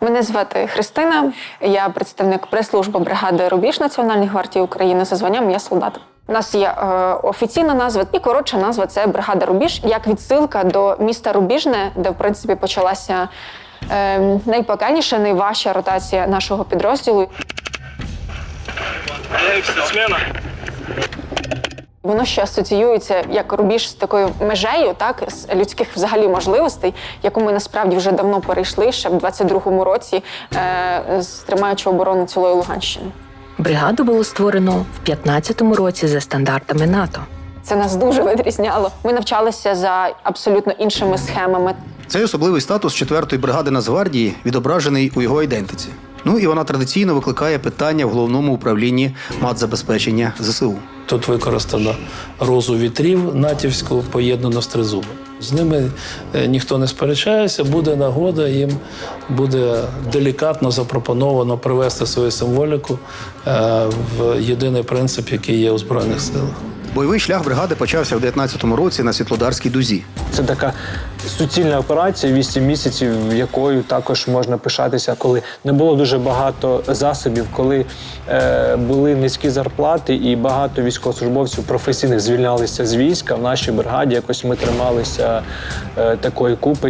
Мене звати Христина. Я представник прес-служби бригади Рубіж Національної гвардії України за званням Я солдат. У нас є е, офіційна назва і коротша назва це бригада Рубіж, як відсилка до міста Рубіжне, де в принципі почалася е, найпекельніша, найважча ротація нашого підрозділу. Смена. Воно ще асоціюється як рубіж з такою межею, так з людських взагалі можливостей, яку ми насправді вже давно перейшли ще в 22-му році, е, тримаючи оборону цілої Луганщини. Бригаду було створено в 15-му році за стандартами НАТО. Це нас дуже відрізняло. Ми навчалися за абсолютно іншими схемами. Цей особливий статус 4-ї бригади Нацгвардії відображений у його ідентиці. Ну і вона традиційно викликає питання в головному управлінні матзабезпечення ЗСУ. Тут використано розу вітрів натівську поєднано з тризубом. З ними е, ніхто не сперечається, буде нагода, їм буде делікатно запропоновано привести свою символіку е, в єдиний принцип, який є у Збройних силах. Бойовий шлях бригади почався в 19-му році на Світлодарській дузі. Це така суцільна операція, 8 місяців, якою також можна пишатися, коли не було дуже багато засобів, коли е, були низькі зарплати, і багато військовослужбовців професійних звільнялися з війська. В нашій бригаді якось ми трималися е, такої купи.